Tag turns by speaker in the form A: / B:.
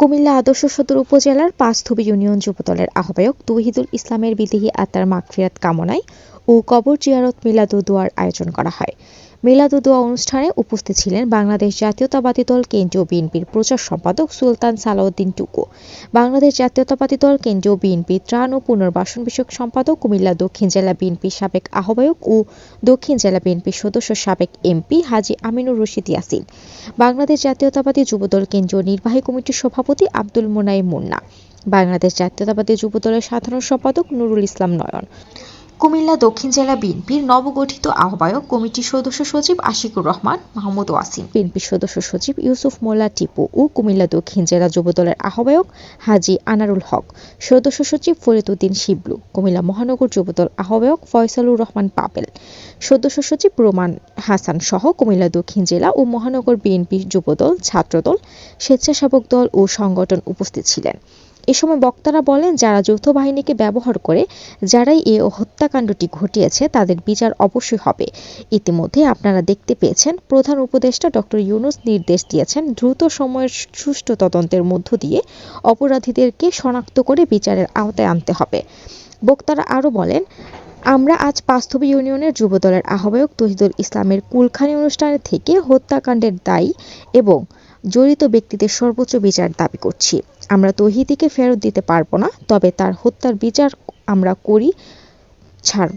A: কুমিল্লা আদর্শ সদর উপজেলার পাঁচথবি ইউনিয়ন যুবদলের আহ্বায়ক তৌহিদুল ইসলামের বিদেহী আত্মার মাগফিরাত কামনায় ও কবর জিয়ারত মিলাদুদুয়ার আয়োজন করা হয়। মিলাদুদুয়া অনুষ্ঠানে উপস্থিত ছিলেন বাংলাদেশ জাতীয়তাবাদী দল কেন্দ্রীয় বিএনপির প্রচার সম্পাদক সুলতান সালাউদ্দিন টুকু, বাংলাদেশ জাতীয়তাবাদী দল কেন্দ্রীয় বিএনপি ত্রাণ ও পুনর্বাসন বিষয়ক সম্পাদক কুমিল্লা দক্ষিণ জেলা বিএনপির সাবেক আহ্বায়ক ও দক্ষিণ জেলা বিএনপির সদস্য সাবেক এমপি হাজী আমিনুর রশিদ ইয়াসিন, বাংলাদেশ জাতীয়তাবাদী যুবদল কেন্দ্রীয় নির্বাহী কমিটির সভাপতি আব্দুল মোনাইম মুন্না, বাংলাদেশ জাতীয়তাবাদী যুবদলের সাধারণ সম্পাদক নুরুল ইসলাম নয়ন কুমিল্লা দক্ষিণ জেলা বিএনপির নবগঠিত আহ্বায়ক কমিটির সদস্য সচিব আশিকুর রহমান, মাহমুদ ওয়াসিম। বিএনপির সদস্য সচিব ইউসুফ মোল্লা টিপু ও কুমিল্লা দক্ষিণ জেলা যুবদলের আহ্বায়ক হাজী আনারুল হক। সদস্য সচিব ফরিদউদ্দিন শিবলু, কুমিল্লা মহানগর যুবদল আহ্বায়ক ফয়সালুর রহমান পাপেল সদস্য সচিব রোমান হাসান সহ কুমিল্লা দক্ষিণ জেলা ও মহানগর বিএনপি যুবদল, ছাত্রদল, স্বেচ্ছাসেবক দল ও সংগঠন উপস্থিত ছিলেন। এ সময় বক্তারা বলেন, যারা যৌথ বাহিনীকে ব্যবহার করে, যারাই এ হত্যাকাণ্ডটি ঘটিয়েছে, তাদের বিচার অবশ্যই হবে। ইতিমধ্যে আপনারা দেখতে পেয়েছেন, প্রধান উপদেষ্টা ডক্টর ইউনুস নির্দেশ দিয়েছেন, দ্রুত সময়ের সুষ্ঠু তদন্তের মধ্য দিয়ে অপরাধীদেরকে শনাক্ত করে বিচারের আওতায় আনতে হবে। বক্তারা আরও বলেন, আমরা আজ পাঁচথবি ইউনিয়নের যুবদলের আহ্বায়ক তহিদুল ইসলামের কুলখানি অনুষ্ঠানে থেকে হত্যাকাণ্ডের দায়ী এবং জড়িত ব্যক্তিদের সর্বোচ্চ বিচার দাবি করছি। আমরা তহিদিকে ফেরত দিতে পারব না, তবে তার হত্যার বিচার আমরা করি ছাড়